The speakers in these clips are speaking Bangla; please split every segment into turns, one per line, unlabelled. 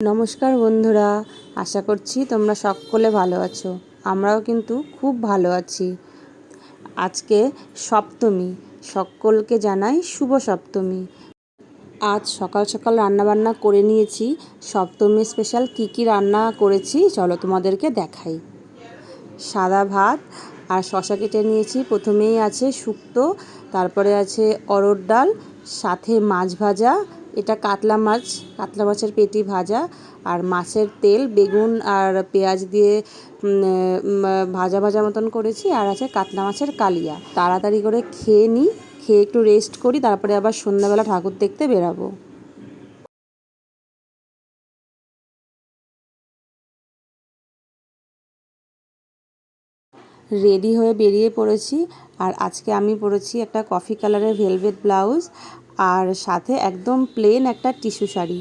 নমস্কার বন্ধুরা, আশা করছি তোমরা সকলে ভালো আছো। আমরাও কিন্তু খুব ভালো আছি। আজকে সপ্তমী, সকলকে জানাই শুভ সপ্তমী। আজ সকাল সকাল রান্নাবান্না করে নিয়েছি। সপ্তমী স্পেশাল কি কি রান্না করেছি চলো তোমাদেরকে দেখাই। সাদা ভাত আর শশা কেটে নিয়েছি। প্রথমেই আছে শুক্তো, তারপরে আছে অরড় ডাল, সাথে মাছ ভাজা এটা কাতলা মাছ, কাতলা মাছের পেটি ভাজা আর মাছের তেল, বেগুন আর পেঁয়াজ দিয়ে ভাজা ভাজা মতন করেছি। আর আছে কাতলা মাছের কালিয়া। তাড়াতাড়ি করে খেয়ে নিই, খেয়ে একটু রেস্ট করি, তারপরে আবার সন্ধ্যাবেলা ঠাকুর দেখতে বেরাবো। রেডি হয়ে বেরিয়ে পড়েছি। আর আজকে আমি পরেছি একটা কফি কালারের ভেলভেট ব্লাউজ আর সাথে একদম প্লেন একটা টিস্যু শাড়ি।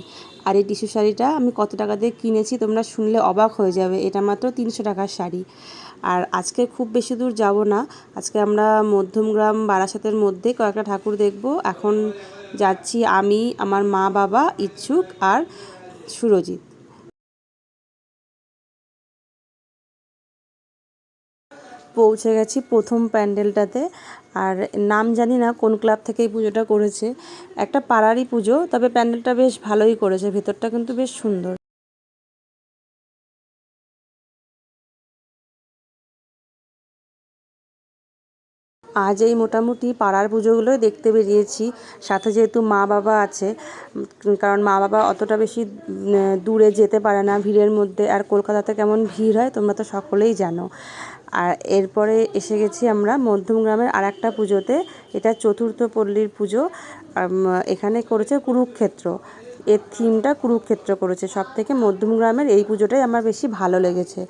আর এই টিস্যু শাড়িটা আমি কত টাকা দিয়ে কিনেছি তোমরা শুনলে অবাক হয়ে যাবে, এটা মাত্র তিনশো টাকার শাড়ি। আর আজকে খুব বেশি দূর যাব না, আজকে আমরা মধ্যমগ্রাম বারাসাতের মধ্যে কয়েকটা ঠাকুর দেখব। এখন যাচ্ছি আমি, আমার মা বাবা, ইচ্ছুক আর সুরজিৎ। পৌঁছে গেছি প্রথম প্যান্ডেলটাতে। আর নাম জানি না কোন ক্লাব থেকে এই পুজোটা করেছে। একটা পাড়ারই পুজো, তবে প্যান্ডেলটা বেশ ভালোই করেছে। ভেতরটা কিন্তু বেশ সুন্দর। আজ এই মোটামুটি পাড়ার পুজোগুলোই দেখতে বেরিয়েছি। সাথে যেহেতু মা বাবা আছে কারণ মা বাবা অতটা বেশি দূরে যেতে পারে না ভিড়ের মধ্যে। আর কলকাতাতে কেমন ভিড় হয়, তোমরা তো সকলেই জানো। আর এরপরে এসে গেছি আমরা মধ্যমগ্রামের আর একটা পুজোতে। এটা চতুর্থ পল্লীর পুজো। এখানে করেছে কুরুক্ষেত্র। এর থিমটা কুরুক্ষেত্র করেছে। সব থেকে মধ্যমগ্রামের এই পুজোটাই আমার বেশি ভালো লেগেছে।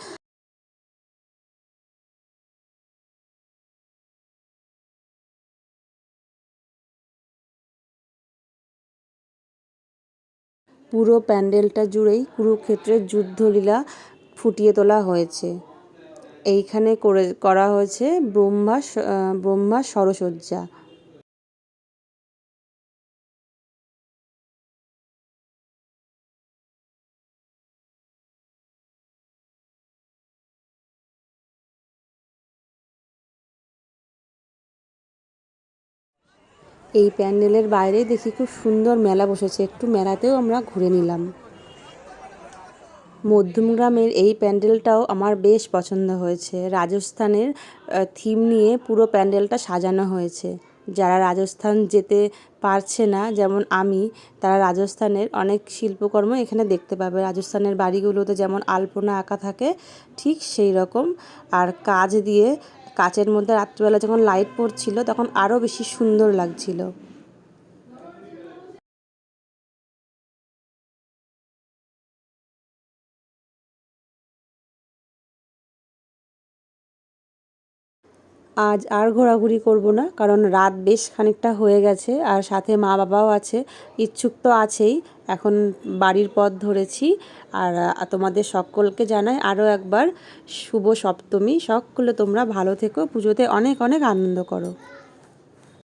পুরো প্যান্ডেলটা জুড়েই কুরুক্ষেত্রের যুদ্ধলীলা ফুটিয়ে তোলা হয়েছে। এইখানে করে, করা হয়েছে ব্রহ্মা ব্রহ্মা সরসজ্জা। এই প্যান্ডেলের বাইরে দেখি খুব সুন্দর মেলা বসেছে। একটু মেলাতেও আমরা ঘুরে নিলাম। মধ্যমগ্রামের এই প্যান্ডেলটাও আমার বেশ পছন্দ হয়েছে। রাজস্থানের থিম নিয়ে পুরো প্যান্ডেলটা সাজানো হয়েছে। যারা রাজস্থান যেতে পারছে না, যেমন আমি, তারা রাজস্থানের অনেক শিল্পকর্ম এখানে দেখতে পাবে। রাজস্থানের বাড়িগুলোতে যেমন আলপনা আঁকা থাকে, ঠিক সেই রকম। আর কাজ দিয়ে, কাচের মধ্যে রাত্রিবেলা যখন লাইট পড়ছিল, তখন আরও বেশি সুন্দর লাগছিল। আজ আর ঘোরাঘুরি করব না, কারণ রাত বেশ খানিকটা হয়ে গেছে আর সাথে মা বাবাও আছে, ইচ্ছুক তো আছেই। এখন বাড়ির পথ ধরেছি আর তোমাদের সকলকে জানাই আরও একবার শুভ সপ্তমী। সকলে তোমরা ভালো থেকো, পুজোতে অনেক অনেক আনন্দ করো।